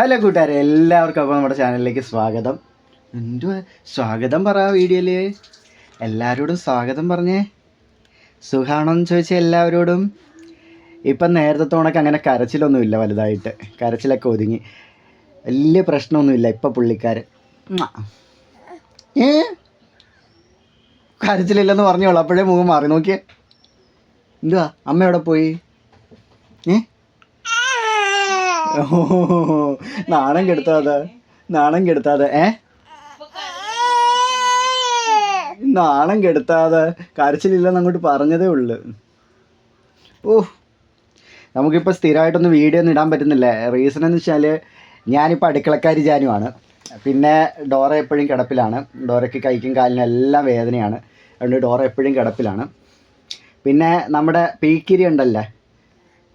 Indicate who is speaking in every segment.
Speaker 1: Hello കൂട്ടുകാരെ എല്ലാവർക്കും അപ്പോൾ നമ്മുടെ ചാനലിലേക്ക് സ്വാഗതം. എന്തുവാ? സ്വാഗതം പറ വീഡിയോയിൽ എല്ലാവരോടും സ്വാഗതം പറഞ്ഞേ. സുഖാണോന്ന് ചോദിച്ചാൽ എല്ലാവരോടും. ഇപ്പം നേരത്തെ തോണക്ക് അങ്ങനെ കരച്ചിലൊന്നുമില്ല വലുതായിട്ട്. കരച്ചിലൊക്കെ ഒതുങ്ങി. വലിയ പ്രശ്നമൊന്നുമില്ല ഇപ്പം പുള്ളിക്കാരൻ. ഏ? കരച്ചിലില്ലെന്ന് പറഞ്ഞോളൂ. അപ്പോഴേ മുഖം മാറി. നോക്കിയേ. എന്തുവാ? അമ്മ എവിടെ പോയി? ഏ? നാണം കെടുത്താതെ നാണം കെടുത്താതെ ഏ? നാണം കെടുത്താതെ കരച്ചിലില്ലെന്ന് അങ്ങോട്ട് പറഞ്ഞതേ ഉള്ളു. ഓ നമുക്കിപ്പോൾ സ്ഥിരമായിട്ടൊന്നും വീഡിയോ ഒന്നും ഇടാൻ പറ്റുന്നില്ല? റീസൺ എന്ന് വെച്ചാൽ ഞാനിപ്പോൾ അടുക്കളക്കാരി ജാനുമാണ് പിന്നെ ഡോറ എപ്പോഴും കിടപ്പിലാണ്. ഡോറയ്ക്ക് കൈക്കും കാലിനും എല്ലാം വേദനയാണ്. അതുകൊണ്ട് ഡോറ എപ്പോഴും കിടപ്പിലാണ്. പിന്നെ നമ്മുടെ പീക്കിരി ഉണ്ടല്ലേ?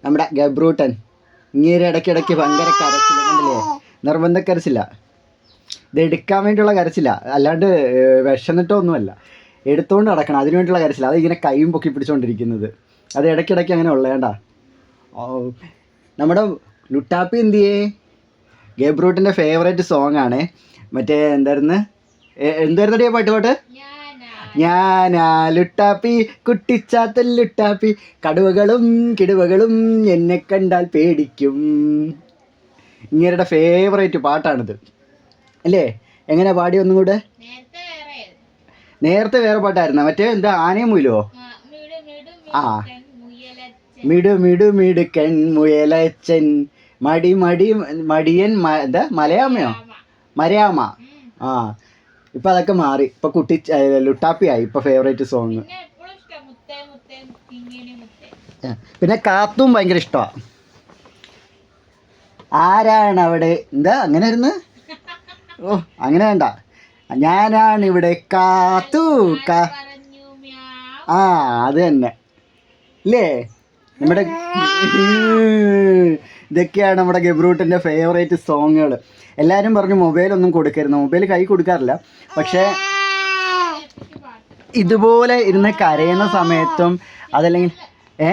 Speaker 1: നമ്മുടെ ഗബ്രൂട്ടൻ. ഇങ്ങനെ ഇടയ്ക്കിടയ്ക്ക് ഭയങ്കര കരച്ചില്ല കണ്ടില്ലേ? നിർബന്ധ കരച്ചില്ല ഇത് എടുക്കാൻ വേണ്ടിയുള്ള കരച്ചില്ല അല്ലാണ്ട് വിഷന്നിട്ടോ ഒന്നുമല്ല. എടുത്തുകൊണ്ട് നടക്കണം. അതിന് വേണ്ടിയുള്ള കരച്ചില്ല അത് ഇങ്ങനെ കൈയും പൊക്കി പിടിച്ചുകൊണ്ടിരിക്കുന്നത് അത് ഇടയ്ക്കിടയ്ക്ക് അങ്ങനെ ഉള്ളേണ്ട നമ്മുടെ ലുട്ടാപ്പി എന്തിയേ? ഗേബ്രൂട്ടിന്റെ ഫേവറേറ്റ് സോങ് ആണ്. മറ്റേ എന്തായിരുന്നു? എന്തായിരുന്നു പാട്ട് പാട്ട്? ഞാനാ ലുട്ടാപ്പി കുട്ടിച്ചാത്തൻ ലുട്ടാപ്പി കടുവകളും കിടുവകളും എന്നെ കണ്ടാൽ പേടിക്കും. ഇങ്ങരുടെ ഫേവറേറ്റ് പാട്ടാണിത്. അല്ലേ? എങ്ങനെ പാടി ഒന്നും കൂടെ?
Speaker 2: നേരത്തെ വേറെ.
Speaker 1: പാട്ടായിരുന്നു? മറ്റേ എന്താ ആനയും മുയിലോ ആ. മിടു മിടു മിടുക്കൻ മുയലച്ചൻ. മടി മടി മടിയൻ എന്താ മലയാമയോ മരയാമ ആ. ഇപ്പം അതൊക്കെ മാറി. ഇപ്പൊ കുട്ടി ലുട്ടാപ്പി ലുട്ടാപ്പിയായി. ഇപ്പൊ ഫേവറേറ്റ് സോങ്
Speaker 2: പിന്നെ
Speaker 1: കാത്തും ഭയങ്കര ഇഷ്ടമാ ആരാണ് അവിടെ? എന്താ അങ്ങനെ ഇരുന്ന്? ഓ അങ്ങനെ വേണ്ട. ഞാനാണ് ഇവിടെ കാത്തു. കാ. ആ അത് തന്നെ. ഇല്ലേ? നമ്മുടെ ഇതൊക്കെയാണ് നമ്മുടെ ഗബ്രൂട്ടിന്റെ ഫേവറേറ്റ് സോങ്ങുകൾ എല്ലാവരും പറഞ്ഞു മൊബൈലൊന്നും കൊടുക്കരുത്. മൊബൈൽ കൈ കൊടുക്കാറില്ല. പക്ഷേ ഇതുപോലെ ഇരുന്ന് കരയുന്ന സമയത്തും അതല്ലെങ്കിൽ ഏ?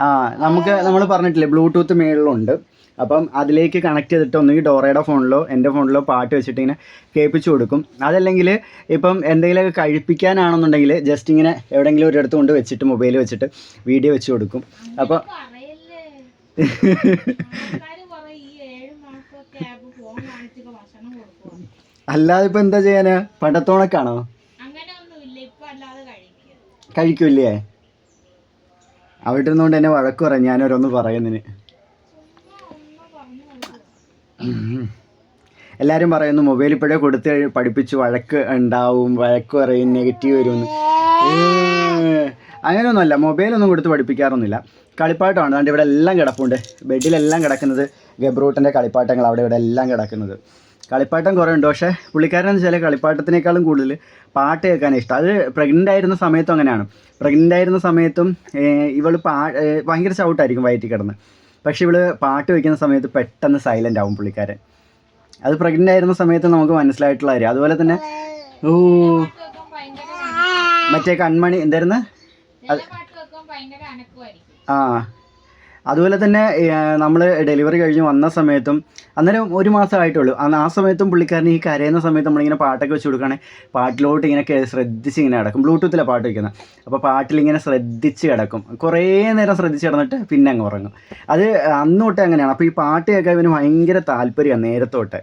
Speaker 1: ആ നമുക്ക് നമ്മൾ പറഞ്ഞിട്ടില്ലേ ബ്ലൂടൂത്ത് മേളിലുണ്ട്. അപ്പം അതിലേക്ക് കണക്ട് ചെയ്തിട്ട് ഒന്നുകിൽ ഡോറയുടെ ഫോണിലോ എന്റെ ഫോണിലോ പാട്ട് വെച്ചിട്ട് ഇങ്ങനെ കേൾപ്പിച്ചു കൊടുക്കും. അതല്ലെങ്കിൽ ഇപ്പം എന്തെങ്കിലുമൊക്കെ കഴിപ്പിക്കാനാണെന്നുണ്ടെങ്കിൽ ജസ്റ്റ് ഇങ്ങനെ എവിടെയെങ്കിലും ഒരിടത്ത് കൊണ്ട് വെച്ചിട്ട് മൊബൈൽ വെച്ചിട്ട് വീഡിയോ വെച്ച് കൊടുക്കും.
Speaker 2: കൊടുക്കുക
Speaker 1: അല്ലാതെ ഇപ്പം എന്താ ചെയ്യാനാ? പണ്ടത്തോണക്കാണോ? കഴിക്കൂല്ലേ? അവിടെ ഇരുന്നുകൊണ്ട് എന്നെ വഴക്ക് പറയാം ഞാനൊരൊന്ന് പറയുന്നതിന്
Speaker 2: ചുമ്മാ ഒന്ന് പറഞ്ഞു കൊടുക്കുക
Speaker 1: ഉം. എല്ലാവരും പറയുന്നു മൊബൈൽ ഇപ്പോഴേ കൊടുത്ത് പഠിപ്പിച്ച് വഴക്ക് ഉണ്ടാവും വഴക്ക് പറയും നെഗറ്റീവ് വരുമെന്ന്. അങ്ങനെയൊന്നുമല്ല മൊബൈലൊന്നും കൊടുത്ത് പഠിപ്പിക്കാറൊന്നുമില്ല. കളിപ്പാട്ടമാണ്. അതുകൊണ്ട് ഇവിടെ എല്ലാം കിടപ്പുണ്ട്. ബെഡിലെല്ലാം കിടക്കുന്നത് ഗബ്രൂട്ടന്റെ കളിപ്പാട്ടങ്ങൾ അവിടെ ഇവിടെ എല്ലാം കിടക്കുന്നത്. കളിപ്പാട്ടം കുറേ ഉണ്ട്. പക്ഷേ പുള്ളിക്കാരനെന്ന് വെച്ചാൽ കളിപ്പാട്ടത്തിനേക്കാളും കൂടുതൽ പാട്ട് കേൾക്കാനാണ് ഇഷ്ടം. അത് പ്രഗ്നന്റ് ആയിരുന്ന സമയത്തും അങ്ങനെയാണ്. പ്രഗ്നന്റ് ആയിരുന്ന സമയത്തും ഇവൾ പാ ഭയങ്കര ചവിട്ടായിരിക്കും വയറ്റിൽ കിടന്ന്. പക്ഷെ ഇവൾ പാട്ട് വയ്ക്കുന്ന സമയത്ത് പെട്ടെന്ന് സൈലന്റ് ആവും പുള്ളിക്കാരൻ. അത് പ്രഗ്നന്റ് ആയിരുന്ന സമയത്ത് നമുക്ക് മനസ്സിലായിട്ടുള്ള കാര്യം. അതുപോലെ തന്നെ ഓ മറ്റേ കൺമണി എന്തായിരുന്നു? ആ. അതുപോലെ തന്നെ നമ്മൾ ഡെലിവറി കഴിഞ്ഞ് വന്ന സമയത്തും അന്നേരം ഒരു മാസമായിട്ടുള്ളൂ. അന്ന് ആ സമയത്തും പുള്ളിക്കാരന് ഈ കരയുന്ന സമയത്ത് നമ്മളിങ്ങനെ പാട്ടൊക്കെ വെച്ച് കൊടുക്കുകയാണെങ്കിൽ പാട്ടിലോട്ട് ഇങ്ങനെ ശ്രദ്ധിച്ച് ഇങ്ങനെ കിടക്കും ബ്ലൂടൂത്തിലാണ് പാട്ട് വയ്ക്കുന്നത് അപ്പോൾ പാട്ടിലിങ്ങനെ ശ്രദ്ധിച്ച് കിടക്കും. കുറേ നേരം ശ്രദ്ധിച്ച് കിടന്നിട്ട് പിന്നെ അങ്ങ് ഉറങ്ങും. അത് അന്ന് തൊട്ടേ അങ്ങനെയാണ്. അപ്പോൾ ഈ പാട്ട് കേൾക്കാൻ ഇവന് ഭയങ്കര താല്പര്യമാണ് നേരത്തോട്ടെ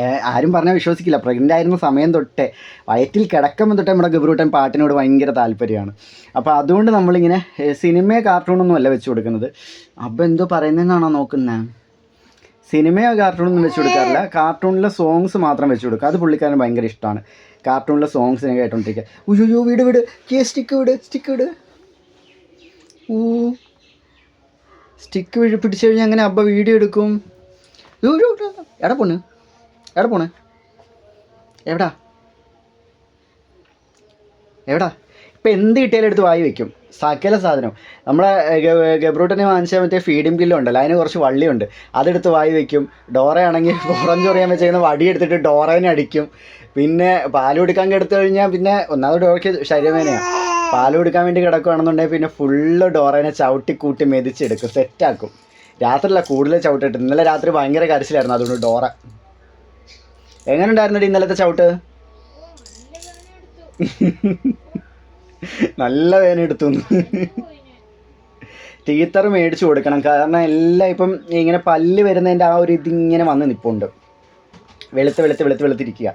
Speaker 1: ആരും പറഞ്ഞാൽ വിശ്വസിക്കില്ല. പ്രഗ്നന്റ് ആയിരുന്ന സമയം തൊട്ടേ വയറ്റിൽ കിടക്കുമ്പോൾ തൊട്ടേ നമ്മുടെ ഗബ്രൂട്ടൻ പാട്ടിനോട് ഭയങ്കര താല്പര്യമാണ്. അപ്പോൾ അതുകൊണ്ട് നമ്മളിങ്ങനെ സിനിമയോ കാർട്ടൂണൊന്നും അല്ല വെച്ച് കൊടുക്കുന്നത്. അപ്പോൾ എന്തോ പറയുന്നതെന്നാണോ നോക്കുന്നത് സിനിമയോ കാർട്ടൂണൊന്നും വെച്ച് കൊടുക്കാറില്ല. കാർട്ടൂണിലെ സോങ്സ് മാത്രം വെച്ച് കൊടുക്കുക അത് പുള്ളിക്കാരന് ഭയങ്കര ഇഷ്ടമാണ് കാർട്ടൂണിലെ സോങ്സ് ഞാൻ കേട്ടോണ്ടിരിക്കുക ഉയ്യോ വീട് വീട്. കേ സ്റ്റിക്ക് വിട് സ്റ്റിക്ക് വിട് ഊ. സ്റ്റിക്ക് പിടിച്ചു കഴിഞ്ഞാൽ അങ്ങനെ അബ്ബ വീഡിയോ എടുക്കും. എടാ യ്യോ. എവിടെ പോണ്? എവിടെ? എവിടാ? ഇപ്പം എന്ത് കിട്ടിയാലും എടുത്ത് വായി വെക്കും. സകല സാധനം നമ്മളെ ഗബ്രൂട്ടനെ വാങ്ങിച്ച മറ്റേ ഫീഡിംഗ് കില്ലോ ഉണ്ടല്ലോ അതിന് കുറച്ച് വള്ളിയുണ്ട്. അതെടുത്ത് വായി വെക്കും. ഡോറയാണെങ്കിൽ പുറം ചൊറിയാൻ വെച്ചിരുന്ന വടി എടുത്തിട്ട് ഡോറേനെ അടിക്കും. പിന്നെ പാൽ കൊടുക്കാൻ എടുത്തു കഴിഞ്ഞാൽ പിന്നെ ഒന്നാമത് ഡോറയ്ക്ക് ശരീരവേനയാണ് പാൽ കൊടുക്കാൻ വേണ്ടി കിടക്കുകയാണെന്നുണ്ടെങ്കിൽ പിന്നെ ഫുള്ള് ഡോറേനെ ചവിട്ടി കൂട്ടി മെതിച്ചെടുക്കും സെറ്റാക്കും രാത്രിയല്ല കൂടുതൽ ചവിട്ടിട്ട്. ഇന്നലെ രാത്രി ഭയങ്കര കരച്ചിലായിരുന്നു അതുകൊണ്ട് ഡോറ. എങ്ങനെ ഉണ്ടായിരുന്നടി ഇന്നലത്തെ ചവിട്ട്? നല്ല വേദന എടുത്തു ടീച്ചർ മേടിച്ചു കൊടുക്കണം. കാരണം എല്ലാം ഇപ്പം ഇങ്ങനെ പല്ല് വരുന്നതിന്റെ ആ ഒരു ഇതിങ്ങനെ വന്ന് നിപ്പുണ്ട്. വെളുത്ത് വെളുത്ത് വെളുത്ത് വെളുത്തിരിക്കുക.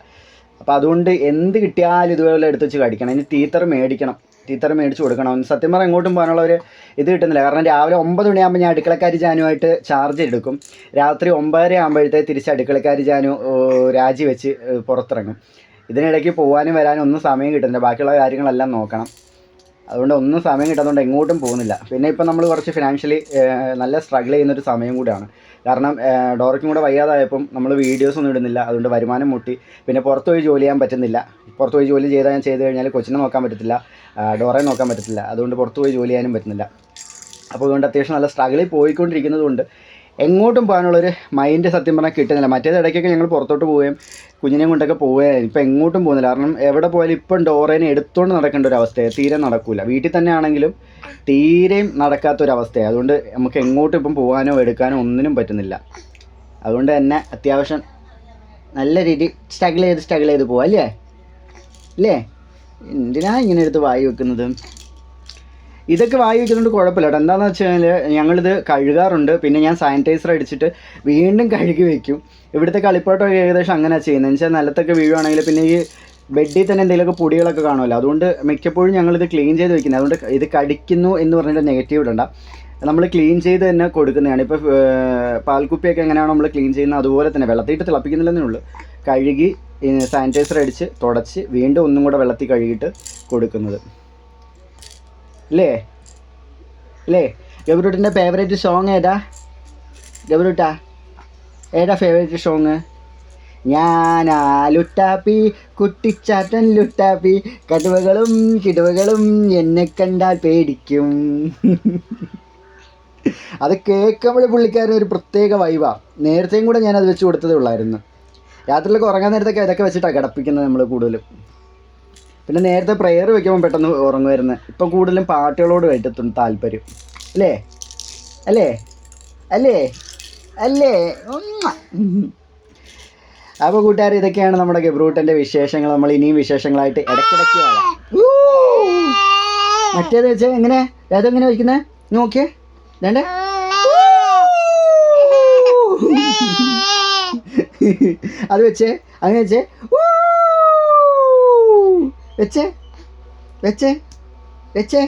Speaker 1: അപ്പോൾ അതുകൊണ്ട് എന്ത് കിട്ടിയാലും ഇതുപോലെ എടുത്ത് വെച്ച് കടിക്കണം. ഇനി ടീച്ചർ മേടിക്കണം. ടീച്ചർ മേടിച്ച് കൊടുക്കണം. സത്യം പറഞ്ഞാൽ എങ്ങോട്ടും പോകാനുള്ള ഒരു ഇത് കിട്ടുന്നില്ല. കാരണം രാവിലെ ഒമ്പത് മണിയാകുമ്പോൾ ഞാൻ അടുക്കളക്കാരി ജാനുമായിട്ട് ചാർജ് എടുക്കും. രാത്രി ഒമ്പതര ആകുമ്പോഴത്തേക്ക് തിരിച്ച് അടുക്കളക്കാരി ജാനു രാജിവെച്ച് പുറത്തിറങ്ങും. ഇതിനിടയ്ക്ക് പോകാനും വരാനും ഒന്നും സമയം കിട്ടുന്നില്ല. ബാക്കിയുള്ള കാര്യങ്ങളെല്ലാം നോക്കണം. അതുകൊണ്ട് ഒന്നും സമയം കിട്ടാത്തതുകൊണ്ട് എങ്ങോട്ടും പോകുന്നില്ല. പിന്നെ ഇപ്പം നമ്മൾ കുറച്ച് ഫിനാൻഷ്യലി നല്ല സ്ട്രഗിൾ ചെയ്യുന്നൊരു സമയം കൂടിയാണ്. കാരണം ഡോറയ്ക്കും കൂടെ വയ്യാതായപ്പം നമ്മൾ വീഡിയോസ് ഒന്നും ഇടുന്നില്ല. അതുകൊണ്ട് വരുമാനം മുട്ടി. പിന്നെ പുറത്ത് പോയി ജോലി ചെയ്യാൻ പറ്റുന്നില്ല. പുറത്ത് പോയി ജോലി ചെയ്താൽ ചെയ്ത് കഴിഞ്ഞാൽ കൊച്ചിനെ നോക്കാൻ പറ്റത്തില്ല. ഡോറയെ നോക്കാൻ പറ്റത്തില്ല. അതുകൊണ്ട് പുറത്ത് പോയി ജോലി ചെയ്യാനും പറ്റുന്നില്ല. അപ്പോൾ അതുകൊണ്ട് അത്യാവശ്യം നല്ല സ്ട്രഗിളിൽ പോയിക്കൊണ്ടിരിക്കുന്നത് കൊണ്ട് എങ്ങോട്ടും പോകാനുള്ളൊരു മൈൻഡ് സത്യം പറഞ്ഞാൽ കിട്ടുന്നില്ല. മറ്റേത് ഇടയ്ക്കൊക്കെ ഞങ്ങൾ പുറത്തോട്ട് പോവുകയും കുഞ്ഞിനെയും കൊണ്ടൊക്കെ പോവുകയായിരുന്നു. ഇപ്പം എങ്ങോട്ടും പോകുന്നില്ല. കാരണം എവിടെ പോയാലും ഇപ്പം ഡോറേനെ എടുത്തുകൊണ്ട് നടക്കേണ്ട ഒരു അവസ്ഥയാണ് തീരെ നടക്കില്ല വീട്ടിൽ തന്നെ ആണെങ്കിലും തീരെയും നടക്കാത്തൊരവസ്ഥയാണ് അതുകൊണ്ട് നമുക്ക് എങ്ങോട്ടും ഇപ്പം പോകാനോ എടുക്കാനോ ഒന്നിനും പറ്റുന്നില്ല. അതുകൊണ്ട് തന്നെ അത്യാവശ്യം നല്ല രീതി സ്ട്രഗിൾ ചെയ്ത് സ്ട്രഗിൾ ചെയ്ത് പോവാം. അല്ലേ? അല്ലേ? എന്തിനാ ഇങ്ങനെ എടുത്ത് വായി വെക്കുന്നത്? ഇതൊക്കെ വായി വെക്കുന്നതുകൊണ്ട് കുഴപ്പമില്ല കേട്ടോ. എന്താണെന്ന് വെച്ച് കഴിഞ്ഞാൽ ഞങ്ങളിത് കഴുകാറുണ്ട്. പിന്നെ ഞാൻ സാനിറ്റൈസർ അടിച്ചിട്ട് വീണ്ടും കഴുകി വെക്കും. ഇവിടുത്തെ കളിപ്പാട്ടമൊക്കെ ഏകദേശം അങ്ങനെ ചെയ്യുന്നത്. എന്ന് വെച്ചാൽ നിലത്തൊക്കെ വീഴുവാണെങ്കിൽ പിന്നെ ഈ ബെഡിൽ തന്നെ എന്തെങ്കിലുമൊക്കെ പൊടികളൊക്കെ കാണുമല്ലോ. അതുകൊണ്ട് മിക്കപ്പോഴും ഞങ്ങളിത് ക്ലീൻ ചെയ്ത് വെക്കുന്നത്. അതുകൊണ്ട് ഇത് കടിക്കുന്നു എന്ന് പറഞ്ഞിട്ട് നെഗറ്റീവ് ഇടണ്ട. നമ്മൾ ക്ലീൻ ചെയ്ത് തന്നെ കൊടുക്കുന്നതാണ്. ഇപ്പോൾ പാൽക്കുപ്പിയൊക്കെ എങ്ങനെയാണോ നമ്മൾ ക്ലീൻ ചെയ്യുന്നത് അതുപോലെ തന്നെ വെള്ളത്തിട്ട് തിളപ്പിക്കുന്നില്ലെന്നേ ഉള്ളൂ കഴുകി സാനിറ്റൈസർ അടിച്ച് തുടച്ച് വീണ്ടും ഒന്നും കൂടെ വെള്ളത്തിൽ കഴുകിയിട്ട് കൊടുക്കുന്നത്. അല്ലേ അല്ലേ ഗബ്രൂട്ടിന്റെ ഫേവറേറ്റ് സോങ് ഏതാ? ഗബ്രൂട്ടാ ഏതാ ഫേവറേറ്റ് സോങ് ഞാനാ ലുട്ടാപ്പി കുട്ടിച്ചാട്ടൻ ലുട്ടാപ്പി കടുവകളും കിടുവകളും എന്നെ കണ്ടാൽ പേടിക്കും. അത് കേൾക്കുമ്പോൾ പുള്ളിക്കാരൻ ഒരു പ്രത്യേക വൈവാ നേരത്തെയും കൂടെ ഞാൻ അത് വെച്ച് കൊടുത്തതേ ഉള്ളായിരുന്നു. രാത്രിയിലൊക്കെ ഉറങ്ങാൻ നേരത്തൊക്കെ അതൊക്കെ വെച്ചിട്ടാണ് കിടപ്പിക്കുന്നത് നമ്മൾ കൂടുതലും. പിന്നെ നേരത്തെ പ്രെയർ വെക്കുമ്പോൾ പെട്ടെന്ന് ഉറങ്ങുമായിരുന്നു ഇപ്പം കൂടുതലും പാട്ടുകളോട് വേണ്ടിട്ടുണ്ട് താല്പര്യം. അല്ലേ? അല്ലേ? അല്ലേ? അല്ലേ? അപ്പോൾ കൂട്ടുകാർ ഇതൊക്കെയാണ് നമ്മുടെ ഗബ്രൂട്ടന്റെ വിശേഷങ്ങൾ. നമ്മൾ ഇനിയും വിശേഷങ്ങളായിട്ട് ഇടയ്ക്കിടയ്ക്ക്. മറ്റേത് വെച്ചാൽ എങ്ങനെ? ഏതെങ്ങനെ വയ്ക്കുന്നത് നോക്കിയേ. വേണ്ടേ അത് വെച്ചേ അങ്ങനെ വെച്ചേ. ഊ. വെച്ചേ. വെച്ചേ. വെച്ചേ.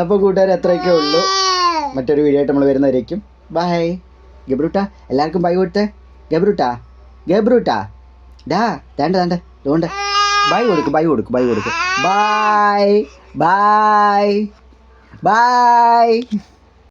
Speaker 1: അപ്പോൾ കൂട്ടുകാർ അത്രയൊക്കെ ഉള്ളൂ. മറ്റൊരു വീഡിയോ ആയിട്ട് നമ്മൾ വരുന്നവരേക്കും. ബൈ ഗബ്രൂട്ട എല്ലാവർക്കും ബൈ കൊടുത്തേ. ഗബ്രൂട്ട ഗബ്രൂട്ട. ഡാ ദാണ്ട ദാണ്ട അതുകൊണ്ട് ബൈ കൊടുക്ക് ബൈ കൊടുക്ക് ബൈ കൊടുക്ക്. Bye bye bye